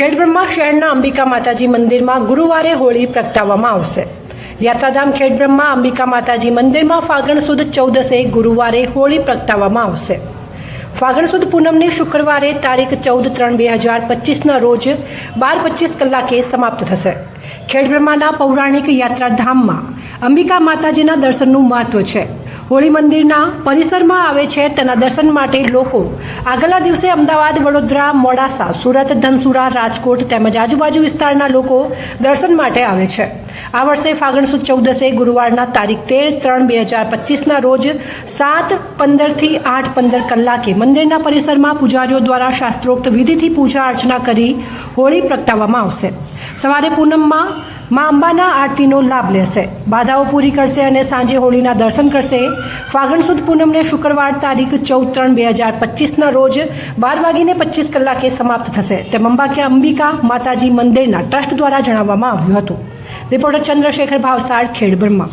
ખેડબ્રહ્મા શહેરના અંબિકા માતાજી મંદિરમાં ગુરુવારે હોળી પ્રગટાવવામાં આવશે. યાત્રાધામ ખેડબ્રહ્મા અંબિકા માતાજી મંદિરમાં ફાગણ સુદ ચૌદસે ગુરુવારે હોળી પ્રગટાવવામાં આવશે. ફાગણ સુદ પૂનમની શુક્રવારે તારીખ ચૌદ ત્રણ બે હજાર પચીસના રોજ બાર પચીસ કલાકે સમાપ્ત થશે. ખેડબ્રહ્માના પૌરાણિક યાત્રાધામમાં અંબિકા માતાજીના દર્શનનું મહત્વ છે. હોળી મંદિરના પરિસરમાં આવે છે તેના દર્શન માટે લોકો. આગલા દિવસે અમદાવાદ, વડોદરા, મોડાસા, સુરત, ધનસુરા, રાજકોટ તેમજ આજુબાજુ વિસ્તારના લોકો દર્શન માટે આવે છે. આ વર્ષે ફાગણ સુદ ચૌદસે ગુરુવારના તારીખ તેર ત્રણ બે હજાર પચીસના રોજ સાત પંદરથી આઠ પંદર કલાકે મંદિરના પરિસરમાં પૂજારીઓ દ્વારા શાસ્ત્રોક્ત વિધિથી પૂજા અર્ચના કરી હોળી પ્રગટાવવામાં આવશે. સવારે પૂનમમાં મા અંબાના આરતીનો લાભ લેશે. બાધાઓ પૂરી કરશે અને સાંજે હોળીના દર્શન કરશે. ફાગણ સુદ પૂનમને શુક્રવાર તારીખ ચૌદ ત્રણ બે હજાર પચીસના રોજ બાર વાગીને પચીસ કલાકે સમાપ્ત થશે. તેમ અંબાકે અંબિકા માતાજી મંદિરના ટ્રસ્ટ દ્વારા જણાવવામાં આવ્યું હતું. રિપોર્ટર ચંદ્રશેખર ભાવસાર, ખેડ બ્રહ્મા.